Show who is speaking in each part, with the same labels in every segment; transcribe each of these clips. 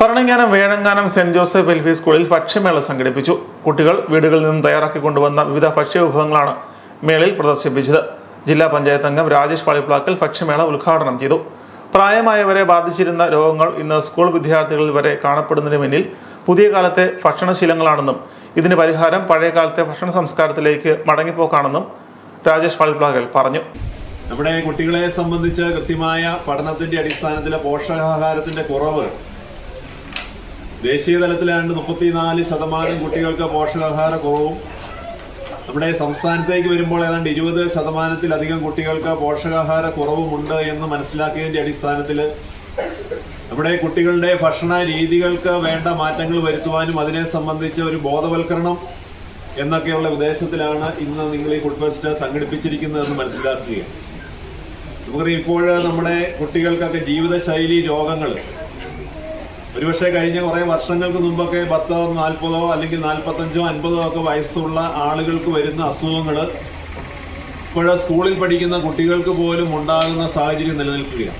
Speaker 1: ഭരണങ്ങാനം വേഴങ്ങാനം saint Joseph welfare സ്കൂളിൽ ഭക്ഷ്യമേള സംഘടിപ്പിച്ചു. കുട്ടികൾ വീടുകളിൽ നിന്നും തയ്യാറാക്കി കൊണ്ടുവന്ന വിവിധ ഭക്ഷ്യവിഭവങ്ങളാണ് മേളയിൽ പ്രദർശിപ്പിച്ചത്. ജില്ലാ പഞ്ചായത്ത് അംഗം രാജേഷ് പളിപ്ലാക്കൽ ഭക്ഷ്യമേള ഉദ്ഘാടനം ചെയ്തു. പ്രായമായവരെ ബാധിച്ചിരുന്ന രോഗങ്ങൾ ഇന്ന് സ്കൂൾ വിദ്യാർത്ഥികളിൽ വരെ കാണപ്പെടുന്നതിന് മുന്നിൽ പുതിയ കാലത്തെ ഭക്ഷണശീലങ്ങളാണെന്നും ഇതിന് പരിഹാരം പഴയ കാലത്തെ ഭക്ഷണ സംസ്കാരത്തിലേക്ക് മടങ്ങിപ്പോക്കാണെന്നും രാജേഷ് പളിപ്ലാക്കൽ പറഞ്ഞു.
Speaker 2: നമ്മുടെ കുട്ടികളെ സംബന്ധിച്ച് കൃത്യമായ പഠനത്തിന്റെ അടിസ്ഥാനത്തിലെ പോഷകാഹാരത്തിന്റെ കുറവ് ദേശീയ തലത്തിലാണ്ട് മുപ്പത്തിനാല് ശതമാനം കുട്ടികൾക്ക് പോഷകാഹാര കുറവും. നമ്മുടെ സംസ്ഥാനത്തേക്ക് വരുമ്പോൾ ഏതാണ്ട് ഇരുപത് ശതമാനത്തിലധികം കുട്ടികൾക്ക് പോഷകാഹാര കുറവുമുണ്ട് എന്ന് മനസ്സിലാക്കിയതിന്റെ അടിസ്ഥാനത്തിൽ നമ്മുടെ കുട്ടികളുടെ ഭക്ഷണ രീതികൾക്ക് വേണ്ട മാറ്റങ്ങൾ വരുത്തുവാനും അതിനെ സംബന്ധിച്ച ഒരു ബോധവൽക്കരണം എന്നൊക്കെയുള്ള ഉദ്ദേശത്തിലാണ് ഇന്ന് നിങ്ങൾ ഈ ഫുഡ് ഫെസ്റ്റ് സംഘടിപ്പിച്ചിരിക്കുന്നതെന്ന് മനസ്സിലാക്കുകയാണ്. നമുക്കറിയാം ഇപ്പോൾ നമ്മുടെ കുട്ടികൾക്കൊക്കെ ജീവിതശൈലി രോഗങ്ങൾ ഒരുപക്ഷെ കഴിഞ്ഞ കുറേ വർഷങ്ങൾക്ക് മുമ്പൊക്കെ പത്തോ നാൽപ്പതോ അല്ലെങ്കിൽ നാൽപ്പത്തഞ്ചോ അൻപതോ ഒക്കെ വയസ്സുള്ള ആളുകൾക്ക് വരുന്ന അസുഖങ്ങൾ ഇപ്പോൾ സ്കൂളിൽ പഠിക്കുന്ന കുട്ടികൾക്ക് പോലും ഉണ്ടാകുന്ന സാഹചര്യം നിലനിൽക്കുകയാണ്.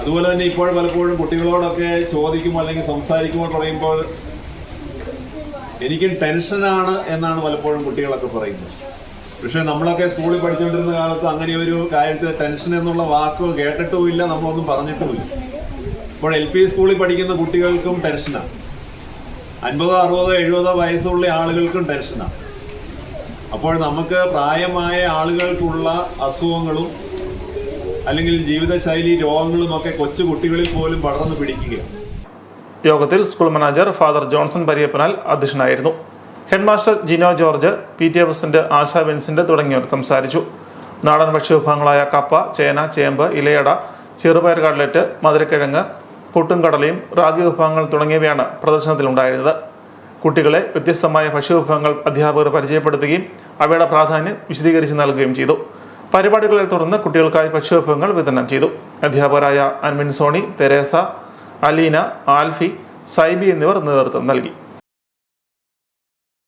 Speaker 2: അതുപോലെ തന്നെ ഇപ്പോൾ പലപ്പോഴും കുട്ടികളോടൊക്കെ ചോദിക്കുമ്പോൾ അല്ലെങ്കിൽ സംസാരിക്കുമ്പോൾ പറയുമ്പോൾ എനിക്കും ടെൻഷനാണ് എന്നാണ് പലപ്പോഴും കുട്ടികളൊക്കെ പറയുന്നത്. പക്ഷെ നമ്മളൊക്കെ സ്കൂളിൽ പഠിച്ചുകൊണ്ടിരുന്ന കാലത്ത് അങ്ങനെ ഒരു കാര്യത്തിൽ ടെൻഷൻ എന്നുള്ള വാക്ക് കേട്ടിട്ടുമില്ല നമ്മളൊന്നും പറഞ്ഞിട്ടുമില്ല. ഇപ്പോൾ എൽ പി സ്കൂളിൽ പഠിക്കുന്ന കുട്ടികൾക്കും ടെൻഷനാണ് അൻപതോ അറുപതോ എഴുപതോ വയസ്സുള്ള ആളുകൾക്കും ടെൻഷനാണ് അപ്പോൾ നമുക്ക് പ്രായമായ ആളുകൾക്കുള്ള അസുഖങ്ങളും അല്ലെങ്കിൽ ജീവിതശൈലി രോഗങ്ങളും ഒക്കെ കൊച്ചു കുട്ടികളിൽ പോലും പടർന്നു പിടിക്കുക
Speaker 1: യോഗത്തിൽ school manager father Johnson Pariyappanal അധ്യക്ഷനായിരുന്നു. Headmaster Jino George P T A president Asha Vincent തുടങ്ങിയവർ സംസാരിച്ചു. നാടൻ ഭക്ഷ്യവിഭവങ്ങളായ കപ്പ ചേന ചേമ്പ് ഇലയട ചെറുപയർ കടലറ്റ് മധുരക്കിഴങ്ങ് പുട്ടും കടലയും റാഗി വിഭവങ്ങൾ തുടങ്ങിയവയാണ് പ്രദർശനത്തിലുണ്ടായിരുന്നത്. കുട്ടികളെ വ്യത്യസ്തമായ ഭക്ഷ്യവിഭവങ്ങൾ അധ്യാപകർ പരിചയപ്പെടുത്തുകയും അവയുടെ പ്രാധാന്യം വിശദീകരിച്ച് നൽകുകയും ചെയ്തു. പരിപാടികളെ തുടർന്ന് കുട്ടികൾക്കായി ഭക്ഷ്യവിഭവങ്ങൾ വിതരണം ചെയ്തു. അധ്യാപകരായ അൻവിൻ സോണി തെരേസ അലീന ആൽഫി സൈബി എന്നിവർ നേതൃത്വം നൽകി.